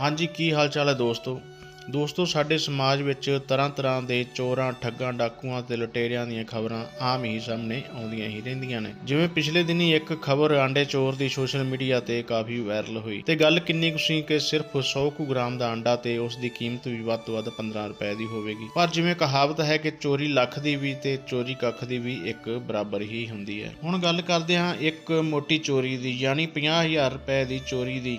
ਹਾਂਜੀ, ਕੀ ਹਾਲ ਚਾਲ ਹੈ ਦੋਸਤੋ? ਦੋਸਤੋ, ਸਾਡੇ ਸਮਾਜ ਵਿੱਚ ਤਰ੍ਹਾਂ ਤਰ੍ਹਾਂ ਦੇ ਚੋਰਾਂ, ਠੱਗਾਂ, ਡਾਕੂਆਂ ਤੇ ਲੁਟੇਰਿਆਂ ਦੀਆਂ ਖਬਰਾਂ ਆਮ ਹੀ ਸਾਹਮਣੇ ਆਉਂਦੀਆਂ ਹੀ ਰਹਿੰਦੀਆਂ ਨੇ। ਜਿਵੇਂ ਪਿਛਲੇ ਦਿਨੀ ਇੱਕ ਖਬਰ ਆਂਡੇ ਚੋਰ ਦੀ ਸੋਸ਼ਲ ਮੀਡੀਆ ਤੇ ਕਾਫੀ ਵਾਇਰਲ ਹੋਈ ਤੇ ਗੱਲ ਕਿੰਨੀ ਕੁ ਸੀ ਕਿ ਸਿਰਫ 100 ਕੁ ਗ੍ਰਾਮ ਦਾ ਆਂਡਾ ਤੇ ਉਸ ਦੀ ਕੀਮਤ ਵੀ ਵੱਧ ਤੋਂ ਵੱਧ 15 ਰੁਪਏ ਦੀ ਹੋਵੇਗੀ। ਪਰ ਜਿਵੇਂ ਕਹਾਵਤ ਹੈ ਕਿ ਚੋਰੀ ਲੱਖ ਦੀ ਵੀ ਤੇ ਚੋਰੀ ਕੱਖ ਦੀ ਵੀ ਇੱਕ ਬਰਾਬਰ ਹੀ ਹੁੰਦੀ ਹੈ। ਹੁਣ ਗੱਲ ਕਰਦੇ ਹਾਂ ਇੱਕ ਮੋਟੀ ਚੋਰੀ ਦੀ, ਯਾਨੀ 50000 ਰੁਪਏ ਦੀ ਚੋਰੀ ਦੀ।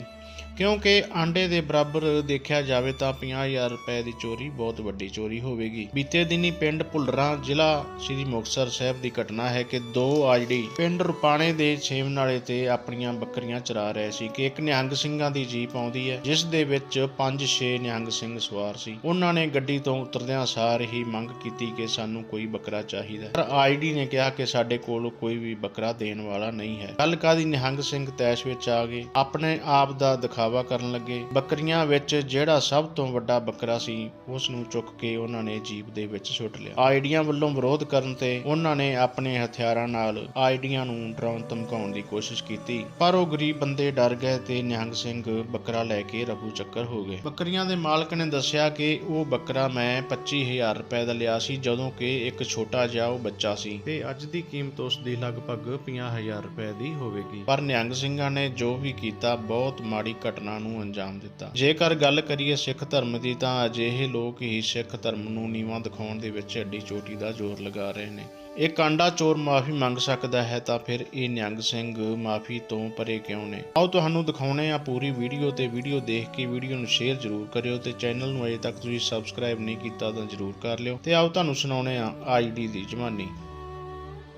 ਕਿਉਂਕਿ ਆਂਡੇ ਦੇ ਬਰਾਬਰ ਦੇਖਿਆ ਜਾਵੇ ਤਾਂ 50000 ਰੁਪਏ ਦੀ ਚੋਰੀ, ਬਹੁਤ ਵੱਡੀ ਚੋਰੀ ਹੋਵੇਗੀ। ਬੀਤੇ ਦਿਨੀ ਪਿੰਡ ਭੁੱਲਰਾਂ ਜ਼ਿਲ੍ਹਾ ਸ੍ਰੀ ਮੁਕਤਸਰ ਸਾਹਿਬ ਦੀ ਘਟਨਾ ਹੈ ਕਿ ਦੋ ਆਜੜੀ ਪਿੰਡ ਰੁਪਾਣੇ ਦੇ ਛੇਵ ਤੇ ਆਪਣੀਆਂ ਬੱਕਰੀਆਂ ਚਰਾ ਰਹੇ ਸੀ ਕਿ ਇੱਕ ਨਿਹੰਗ ਸਿੰਘਾਂ ਦੀ ਜੀਪ ਆਉਂਦੀ ਹੈ, ਜਿਸ ਦੇ ਵਿੱਚ 5-6 ਨਿਹੰਗ ਸਿੰਘ ਸਵਾਰ ਸੀ। ਉਹਨਾਂ ਨੇ ਗੱਡੀ ਤੋਂ ਉਤਰਦਿਆਂ ਸਾਰ ਹੀ ਮੰਗ ਕੀਤੀ ਕਿ ਸਾਨੂੰ ਕੋਈ ਬੱਕਰਾ ਚਾਹੀਦਾ ਹੈ। ਪਰ ਆਈਡੀ ਨੇ ਕਿਹਾ ਕਿ ਸਾਡੇ ਕੋਲ ਕੋਈ ਵੀ ਬੱਕਰਾ ਦੇਣ ਵਾਲਾ ਨਹੀਂ ਹੈ। ਗੱਲ ਕਾਦੀ ਨਿਹੰਗ ਸਿੰਘ ਤੈਸ਼ ਵਿੱਚ ਆ ਗਏ। ਆਪਣੇ ਆਪ ਦਾ ਦਿਖਾ ਦਿਖਾਵਾ ਕਰਨ ਲੱਗੇ। ਬੱਕਰੀਆਂ ਵਿੱਚ ਜਿਹੜਾ ਸਭ ਤੋਂ ਵੱਡਾ ਬੱਕਰਾ ਸੀ ਉਸ ਨੂੰ ਚੁੱਕ ਕੇ ਉਹਨਾਂ ਨੇ ਜੀਪ ਦੇ ਵਿੱਚ ਸੁੱਟ ਲਿਆ। ਆਈਡੀਆਂ ਵੱਲੋਂ ਵਿਰੋਧ ਕਰਨ ਤੇ ਉਹਨਾਂ ਨੇ ਆਪਣੇ ਹਥਿਆਰਾਂ ਨਾਲ ਆਈਡੀਆਂ ਨੂੰ ਡਰਾਉਣ ਧਮਕਾਉਣ ਦੀ ਕੋਸ਼ਿਸ਼ ਕੀਤੀ। ਪਰ ਉਹ ਗਰੀਬ ਬੰਦੇ ਡਰ ਗਏ ਤੇ ਨਿਹੰਗ ਸਿੰਘ ਬੱਕਰਾ ਲੈ ਕੇ ਰਫੂ ਚੱਕਰ ਹੋ ਗਏ। ਬੱਕਰੀਆਂ ਦੇ ਮਾਲਕ ਨੇ ਦੱਸਿਆ ਕਿ ਉਹ ਬੱਕਰਾ ਮੈਂ 25000 ਰੁਪਏ ਦਾ ਲਿਆ ਸੀ, ਜਦੋਂ ਕਿ ਇੱਕ ਛੋਟਾ ਜਿਹਾ ਉਹ ਬੱਚਾ ਸੀ। ਤੇ ਅੱਜ ਦੀ ਕੀਮਤ ਉਸ ਦੀ ਲਗਭਗ 50000 ਰੁਪਏ ਦੀ ਹੋਵੇਗੀ। ਪਰ ਨਿਹੰਗ ਸਿੰਘਾਂ ਨੇ ਜੋ ਵੀ ਕੀਤਾ, ਬਹੁਤ ਮਾੜੀ ਘਟਨਾ ਨੂੰ ਅੰਜਾਮ ਦਿੱਤਾ। ਜੇਕਰ ਗੱਲ ਕਰੀਏ ਸਿੱਖ ਧਰਮ ਦੀ, ਤਾਂ ਅਜਿਹੇ ਲੋਕ ਹੀ ਸਿੱਖ ਧਰਮ ਨੂੰ ਨੀਵਾਂ ਦਿਖਾਉਣ ਦੇ ਵਿੱਚ ਅੱਡੀ ਚੋਟੀ ਦਾ ਜ਼ੋਰ ਲਗਾ ਰਹੇ ਨੇ। ਇਹ ਕਾਂਡਾ ਚੋਰ ਮਾਫੀ ਮੰਗ ਸਕਦਾ ਹੈ, ਤਾਂ ਫਿਰ ਇਹ ਨਿਹੰਗ ਸਿੰਘ ਮਾਫੀ ਤੋਂ ਪਰੇ ਕਿਉਂ ਨੇ? ਆਓ ਤੁਹਾਨੂੰ ਦਿਖਾਉਣੇ ਆ ਪੂਰੀ ਵੀਡੀਓ ਤੇ ਵੀਡੀਓ ਦੇਖ ਕੇ ਵੀਡੀਓ ਨੂੰ ਸ਼ੇਅਰ ਜ਼ਰੂਰ ਕਰਿਓ ਤੇ ਚੈਨਲ ਨੂੰ ਅਜੇ ਤੱਕ ਤੁਸੀਂ ਸਬਸਕ੍ਰਾਈਬ ਨਹੀਂ ਕੀਤਾ ਤਾਂ ਜ਼ਰੂਰ ਕਰ ਲਿਓ। ਤੇ ਆਓ ਤੁਹਾਨੂੰ ਸੁਣਾਉਣੇ ਆ ਆਈਡੀ ਦੀ ਜਵਾਨੀ।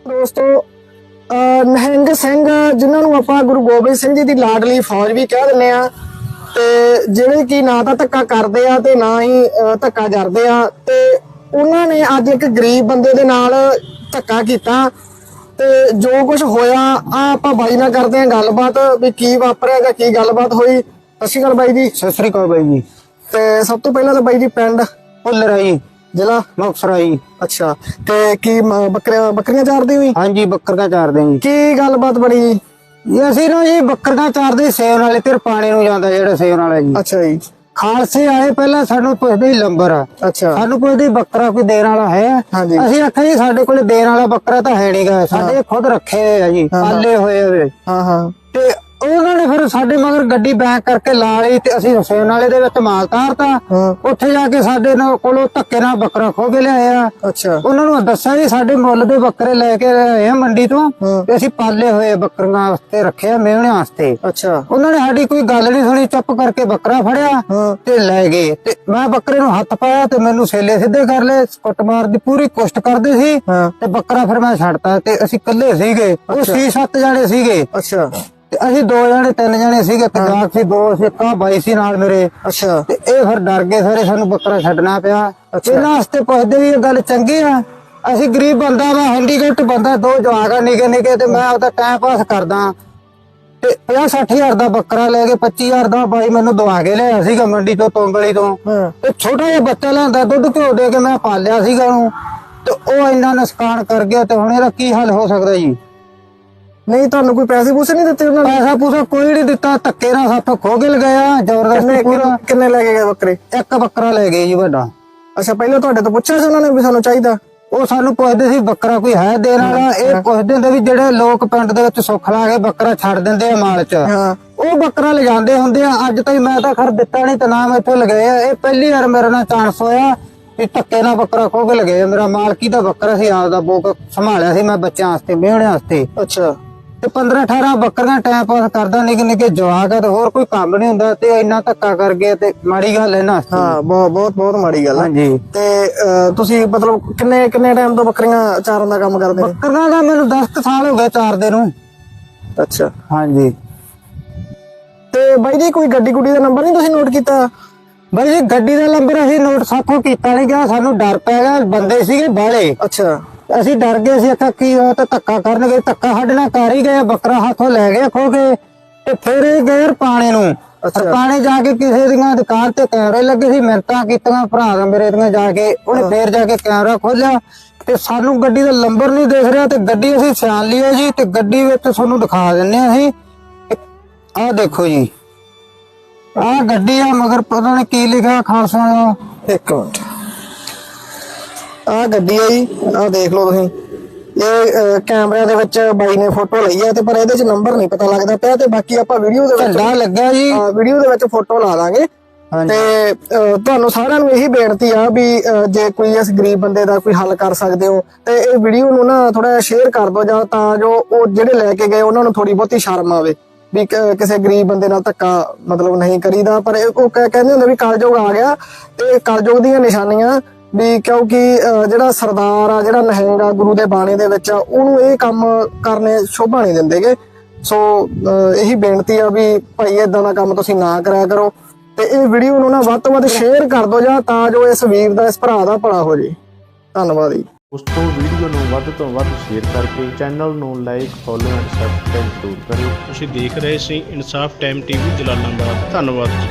ਦੋਸਤੋ ਨਿਹੰਗ ਸਿੰਘ ਜਿਨ੍ਹਾਂ ਨੂੰ ਆਪਾਂ ਗੁਰੂ ਗੋਬਿੰਦ ਸਿੰਘ ਜੀ ਦੀ ਲਾਡਲੀ ਫੌਜ ਵੀ ਕਹਿ ਦਿੰਦੇ ਆ ਤੇ ਜਿਹੜੇ ਕਿ ਨਾ ਤਾਂ ਧੱਕਾ ਕਰਦੇ ਆ ਤੇ ਨਾ ਹੀ ਧੱਕਾ ਜਰਦੇ ਆ ਤੇ ਉਹਨਾਂ ਨੇ ਅੱਜ ਇੱਕ ਗਰੀਬ ਬੰਦੇ ਦੇ ਨਾਲ ਧੱਕਾ ਕੀਤਾ ਤੇ ਜੋ ਕੁਝ ਹੋਇਆ ਆ ਆਪਾਂ ਬਾਈ ਨਾਲ ਕਰਦੇ ਆ ਗੱਲਬਾਤ ਵੀ ਕੀ ਵਾਪਰਿਆ ਜਾਂ ਕੀ ਗੱਲਬਾਤ ਹੋਈ। ਸਤਿ ਸ਼੍ਰੀ ਅਕਾਲ ਬਾਈ ਜੀ। ਸਤਿ ਸ੍ਰੀ ਅਕਾਲ ਬਾਈ ਜੀ। ਤੇ ਸਭ ਤੋਂ ਪਹਿਲਾਂ ਤਾਂ ਬਾਈ ਜੀ ਪਿੰਡ ਭੁੱਲਰ ਆਈ ਜ਼ਿਲ੍ਹਾ ਮੁਕਤਸਰ ਅੱਛਾ। ਤੇ ਕੀ ਮ- ਬੱਕਰੀਆਂ ਬੱਕਰੀਆਂ ਚਾਰਦੀ ਹੋਈ ਹਾਂਜੀ ਬੱਕਰੀਆਂ ਚਾਰਦੇ ਜੀ। ਕੀ ਗੱਲਬਾਤ ਬਣੀ ਜੀ? ਇਹ ਅਸੀਂ ਨਾ ਜੀ ਬੱਕਰੀਆਂ ਚਾਰਦੇ ਸੇਵ ਨਾਲੇ ਤੇ ਪਾਣੀ ਨੂੰ ਜਾਂਦਾ ਜਿਹੜਾ ਸੇਵ ਨਾਲਾ ਜੀ। ਅੱਛਾ ਜੀ। ਖਾਲਸੇ ਆਏ ਪਹਿਲਾਂ ਸਾਨੂੰ ਪੁੱਛਦੇ ਸੀ ਲੰਬਰ। ਅੱਛਾ। ਸਾਨੂੰ ਪੁੱਛਦੇ ਸੀ ਬੱਕਰਾ ਕੋਈ ਦੇਣ ਵਾਲਾ ਹੈ? ਹਾਂਜੀ। ਅਸੀਂ ਆਖਿਆ ਜੀ ਸਾਡੇ ਕੋਲ ਦੇਣ ਵਾਲਾ ਬੱਕਰਾ ਤਾਂ ਹੈ ਨਹੀਂਗਾ ਸਾਡੇ ਖੁਦ ਰੱਖੇ ਹੋਏ ਆ ਜੀ ਪਾਲੇ ਹੋਏ ਹੋਏ ਹਾਂ ਹਾਂ। ਤੇ ਉਹਨਾਂ ਨੇ ਫਿਰ ਸਾਡੇ ਮਗਰ ਗੱਡੀ ਬੈਕ ਕਰਕੇ ਲਾ ਲਈ ਤੇ ਅਸੀਂ ਸੇਵ ਨਾਲੇ ਦੇ ਵਿੱਚ ਮਾਲ ਤਾਰਤਾ। ਉੱਥੇ ਜਾ ਕੇ ਸਾਡੇ ਨਾਲ ਕੋਲੋਂ ਧੱਕੇ ਨਾਲ ਬੱਕਰਾ ਖੋ ਕੇ ਲਿਆਏ ਆ। ਅੱਛਾ। ਉਹਨਾਂ ਨੂੰ ਦੱਸਿਆ ਵੀ ਸਾਡੇ ਮੁੱਲ ਦੇ ਬੱਕਰੇ ਲੈ ਕੇ ਆਏ ਆ ਮੰਡੀ ਤੋਂ। ਤੇ ਅਸੀਂ ਪਾਲੇ ਹੋਏ ਬੱਕਰੀਆਂ ਵਾਸਤੇ ਰੱਖਿਆ ਮੇਵਣਿਆਂ ਵਾਸਤੇ। ਅੱਛਾ। ਉਹਨਾਂ ਨੇ ਸਾਡੀ ਕੋਈ ਗੱਲ ਨਹੀਂ ਸੁਣੀ ਚੁੱਪ ਕਰਕੇ ਬੱਕਰਾ ਫੜਿਆ ਤੇ ਲੈ ਗਏ। ਤੇ ਮੈਂ ਬੱਕਰੇ ਨੂੰ ਹੱਥ ਪਾਇਆ ਤੇ ਮੈਨੂੰ ਛੇਲੇ ਸਿੱਧੇ ਕਰ ਲਏ ਕੁੱਟਮਾਰ ਦੀ ਪੂਰੀ ਕੋਸ਼ਟ ਕਰਦੇ ਸੀ ਤੇ ਬੱਕਰਾ ਫਿਰ ਮੈਂ ਛੱਡਤਾ ਤੇ ਅਸੀਂ ਇਕੱਲੇ ਸੀਗੇ। ਉਹ ਛੇ ਸੱਤ ਜਾਣੇ ਸੀਗੇ। ਅੱਛਾ। ਅਸੀਂ ਦੋ ਜਾਣੇ ਤਿੰਨ ਜਾਣੇ ਸੀਗੇ ਜਾਗ ਸੀ ਦੋ ਸੀ ਕਾ ਬਾਈ ਸੀ ਨਾਲ ਮੇਰੇ। ਅੱਛਾ। ਤੇ ਇਹ ਫਿਰ ਡਰ ਗਏ ਸਾਰੇ ਸਾਨੂੰ ਬੱਕਰਾ ਛੱਡਣਾ ਪਿਆ। ਇਹਨਾਂ ਵਾਸਤੇ ਪੁੱਛਦੇ ਵੀ ਇਹ ਗੱਲ ਚੰਗੀ ਆ। ਅਸੀਂ ਗਰੀਬ ਬੰਦਾ ਵਾ ਹੈਂਡੀਕੈਪਟ ਬੰਦਾ ਦੋ ਜਵਾਕ ਆ ਨਿੱਕੇ ਨਿੱਕੇ ਤੇ ਮੈਂ ਉਹਦਾ ਟਾਈਮ ਪਾਸ ਕਰਦਾ। ਤੇ 50 ਹਜ਼ਾਰ ਦਾ ਬੱਕਰਾ ਲੈ ਕੇ 25000 ਦਾ ਬਾਈ ਮੈਨੂੰ ਦਵਾ ਕੇ ਲਿਆ ਸੀਗਾ ਮੰਡੀ ਤੋਂ ਤੋਂਗਲੀ ਤੋਂ। ਤੇ ਛੋਟਾ ਜਿਹਾ ਬੱਚਾ ਲਿਆਂਦਾ ਦੁੱਧ ਘਿਓ ਦੇ ਕੇ ਮੈਂ ਪਾਲਿਆ ਸੀਗਾ ਉਹਨੂੰ। ਤੇ ਉਹ ਇੰਨਾ ਨੁਕਸਾਨ ਕਰ ਗਿਆ ਤੇ ਹੁਣ ਇਹਦਾ ਕੀ ਹੱਲ ਹੋ ਸਕਦਾ ਜੀ? ਨਹੀਂ ਤੁਹਾਨੂੰ ਕੋਈ ਪੈਸੇ ਪੂਸੇ ਨਹੀਂ ਦਿੱਤੇ ਉਹਨਾਂ ਨੇ? ਪੈਸਾ ਪੂਸਾ ਕੋਈ ਨਹੀਂ ਦਿੱਤਾ ਧੱਕੇ ਨਾਲ ਸਾਥੋਂ ਖੋ ਕੇ ਲਗਾਇਆ ਜ਼ਬਰਦਸਤੀ ਕਿੰਨੇ ਪੂਰਾ ਕਿੰਨੇ ਲੈ ਕੇ ਗਏ ਬੱਕਰੇ? ਇੱਕ ਬੱਕਰਾ ਲੈ ਗਏ ਜੀ ਵੱਡਾ। ਅੱਛਾ ਪਹਿਲਾਂ ਤੁਹਾਡੇ ਤੋਂ ਪੁੱਛਿਆ ਸੀ ਉਹਨਾਂ ਨੇ ਵੀ ਸਾਨੂੰ ਚਾਹੀਦਾ। ਉਹ ਸਾਨੂੰ ਪੁੱਛਦੇ ਸੀ ਬੱਕਰਾ ਕੋਈ ਹੈ ਦੇਣ ਵਾਲਾ? ਇਹ ਪੁੱਛਦੇ ਹੁੰਦੇ ਵੀ ਜਿਹੜੇ ਲੋਕ ਪਿੰਡ ਦੇ ਵਿੱਚ ਸੁੱਖ ਲਾ ਕੇ ਬੱਕਰਾ ਛੱਡ ਦਿੰਦੇ ਆ ਮਾਲ 'ਚ। ਹਾਂ। ਉਹ ਬੱਕਰਾ ਲਿਜਾਂਦੇ ਹੁੰਦੇ ਆ। ਅੱਜ ਤਾਈਂ ਮੈਂ ਤਾਂ ਖਰ ਦਿੱਤਾ ਨਹੀਂ ਤੇ ਨਾ ਮੈਂ ਇੱਥੇ ਲਗਾਏ ਆ। ਇਹ ਪਹਿਲੀ ਵਾਰ ਮੇਰੇ ਨਾਲ ਚਾਂਸ ਹੋਇਆ ਵੀ ਧੱਕੇ ਨਾਲ ਬੱਕਰਾ ਖੋ ਕੇ ਮੇਰਾ ਮਾਲਕੀ ਦਾ ਬੱਕਰਾ ਸੀ ਆਪਦਾ ਬੋਕ ਸੰਭਾਲਿਆ ਸੀ ਮੈਂ ਬੱਚਿਆਂ ਵਾਸਤੇ ਮਿਹਣਿਆਂ ਵਾਸਤੇ। ਅੱਛਾ। ਤੇ 15 18 ਬੱਕਰੀਆਂ ਟਾਈਮ ਪਾਸ ਕਰਦਾ ਨਿੱਕੇ ਨਿੱਕੇ ਜਵਾਕ ਆ ਤੇ ਹੋਰ ਕੋਈ ਕੰਮ ਨਹੀਂ ਹੁੰਦਾ ਤੇ ਇੰਨਾ ਧੱਕਾ ਕਰ ਗਿਆ ਤੇ ਮਾੜੀ ਗੱਲ ਹੈ ਨਾ। ਹਾਂ ਬਹੁਤ ਬਹੁਤ ਬਹੁਤ ਮਾੜੀ ਗੱਲ ਹੈ ਹਾਂਜੀ। ਤੇ ਅਹ, ਤੁਸੀਂ ਮਤਲਬ ਕਿੰਨੇ ਕਿੰਨੇ ਟਾਈਮ ਤੋਂ ਬੱਕਰੀਆਂ ਚਾਰਨ ਦਾ ਕੰਮ ਕਰਦੇ ਨੇ? ਬੱਕਰੀਆਂ ਦਾ ਮੈਨੂੰ 10 ਸਾਲ ਹੋ ਗਏ ਚਾਰਦੇ ਨੂੰ। ਅੱਛਾ। ਹਾਂਜੀ। ਤੇ ਬਾਈ ਜੀ ਕੋਈ ਗੱਡੀ ਗੁੱਡੀ ਦਾ ਨੰਬਰ ਨਹੀਂ ਤੁਸੀਂ ਨੋਟ ਕੀਤਾ? ਬਈ ਜੀ ਗੱਡੀ ਦਾ ਨੰਬਰ ਅਸੀਂ ਨੋਟ ਸਾਥੋਂ ਕੀਤਾ ਨਹੀਂ ਗਿਆ ਸਾਨੂੰ ਡਰ ਪੈ ਗਿਆ ਬੰਦੇ ਸੀਗੇ ਬਾਹਲੇ। ਅੱਛਾ। ਅਸੀਂ ਡਰ ਗਏ ਸੀ ਅੱਖਾਂ ਕੀ ਉਹ ਤਾਂ ਧੱਕਾ ਕਰਨਗੇ ਧੱਕਾ ਸਾਡੇ ਨਾਲ ਕਰ ਹੀ ਗਏ ਬੱਕਰਾ ਹੱਥੋਂ ਲੈ ਗਏ ਖੋ ਕੇ ਤੇ ਫਿਰ ਇਹ ਗਏ ਰਪਾਣੇ ਨੂੰ। ਰਪਾਣੇ ਜਾ ਕੇ ਕਿਸੇ ਦੀਆਂ ਦੁਕਾਨ ਤੇ ਕੈਮਰੇ ਲੱਗੇ ਸੀ ਮਿੰਤਾਂ ਕੀਤੀਆਂ ਭਰਾ ਦਾ ਮੇਰੇ ਦੀਆਂ ਜਾ ਕੇ ਉਹਨੇ ਫੇਰ ਜਾ ਕੇ ਕੈਮਰਾ ਖੋਲਿਆ ਤੇ ਸਾਨੂੰ ਗੱਡੀ ਦਾ ਨੰਬਰ ਨਹੀਂ ਦਿਖ ਰਿਹਾ ਤੇ ਗੱਡੀ ਅਸੀਂ ਸਿਆਣ ਲਈ ਹੈ ਜੀ ਤੇ ਗੱਡੀ ਵਿੱਚ ਤੁਹਾਨੂੰ ਦਿਖਾ ਦਿੰਨੇ ਆ ਅਸੀਂ। ਆਹ ਦੇਖੋ ਜੀ। ਆ ਗੱਡੀ ਆ ਮਗਰ ਪਤਾ ਨਹੀਂ ਕੀ ਲਿਖਿਆ ਖਾਲਸਾ ਦਾ। ਇੱਕ ਮਿੰਟ। ਆ ਗੱਡੀ ਆ ਜੀ ਆ ਦੇਖ ਲਓ ਤੁਸੀਂ। ਇਹ ਕੈਮਰਿਆਂ ਦੇ ਵਿੱਚ ਬਾਈ ਨੇ ਫੋਟੋ ਲਈ ਆ ਤੇ ਪਰ ਇਹਦੇ 'ਚ ਨੰਬਰ ਨਹੀਂ ਪਤਾ ਲੱਗਦਾ ਪਿਆ ਤੇ ਬਾਕੀ ਆਪਾਂ ਵੀਡੀਓ ਦੇ ਵਿੱਚ ਝੰਡਾ ਲੱਗਾ ਜੀ। ਵੀਡੀਓ ਦੇ ਵਿੱਚ ਫੋਟੋ ਲਾ ਦਾਂਗੇ। ਤੇ ਤੁਹਾਨੂੰ ਸਾਰਿਆਂ ਨੂੰ ਇਹੀ ਬੇਨਤੀ ਆ ਵੀ ਜੇ ਕੋਈ ਇਸ ਗਰੀਬ ਬੰਦੇ ਦਾ ਕੋਈ ਹੱਲ ਕਰ ਸਕਦੇ ਹੋ ਤੇ ਇਹ ਵੀਡੀਓ ਨੂੰ ਨਾ ਥੋੜਾ ਜਿਹਾ ਸ਼ੇਅਰ ਕਰ ਦਿਓ ਜਾਂ ਤਾਂ ਜੋ ਉਹ ਜਿਹੜੇ ਲੈ ਕੇ ਗਏ ਉਹਨਾਂ ਨੂੰ ਥੋੜੀ ਬਹੁਤੀ ਸ਼ਰਮ ਆਵੇ ਵੀ ਕਿਸੇ ਗਰੀਬ ਬੰਦੇ ਨਾਲ ਧੱਕਾ ਮਤਲਬ ਨਹੀਂ ਕਰੀਦਾ। ਪਰ ਉਹ ਕਹਿ- ਕਹਿੰਦੇ ਹੁੰਦੇ ਵੀ ਕਲਯੁਗ ਆ ਗਿਆ ਤੇ ਕਲਯੁਗ ਦੀਆਂ ਨਿਸ਼ਾਨੀਆਂ ਵੀ ਕਿਉਂਕਿ ਜਿਹੜਾ ਸਰਦਾਰ ਆ ਜਿਹੜਾ ਨਹਿੰਗ ਆ ਗੁਰੂ ਦੇ ਬਾਣੇ ਦੇ ਵਿੱਚ ਆ, ਉਹਨੂੰ ਇਹ ਕੰਮ ਕਰਨੇ ਸ਼ੋਭਾ ਨਹੀਂ ਦਿੰਦੇਗੇ ਸੋ ਇਹੀ ਬੇਨਤੀ ਆ ਵੀ ਭਾਈ ਇਦਾਂ ਦਾ ਕੰਮ ਤੁਸੀਂ ਨਾ ਕਰਿਆ ਕਰੋ। ਤੇ ਇਹ ਵੀਡੀਓ ਨੂੰ ਨਾ ਵੱਧ ਤੋਂ ਵੱਧ ਸ਼ੇਅਰ ਕਰ ਦਿਓ ਜਾਂ ਤਾਂ ਜੋ ਇਸ ਵੀਰ ਦਾ ਇਸ ਭਰਾ ਦਾ ਭਲਾ ਹੋ ਜੇ। ਧੰਨਵਾਦ ਜੀ। ਉਸ ਤੋਂ ਵੀਡੀਓ ਨੂੰ ਵੱਧ ਤੋਂ ਵੱਧ ਸ਼ੇਅਰ ਕਰਕੇ ਚੈਨਲ ਨੂੰ ਲਾਈਕ ਫੋਲੋ ਐਂਡ ਸਬਸਕ੍ਰਾਈਬ ਜ਼ਰੂਰ ਕਰਿਓ। ਤੁਸੀਂ ਦੇਖ ਰਹੇ ਸੀ ਇਨਸਾਫ ਟਾਈਮ ਟੀਵੀ ਜਲਾਲਾਬਾਦ। ਧੰਨਵਾਦ ਜੀ।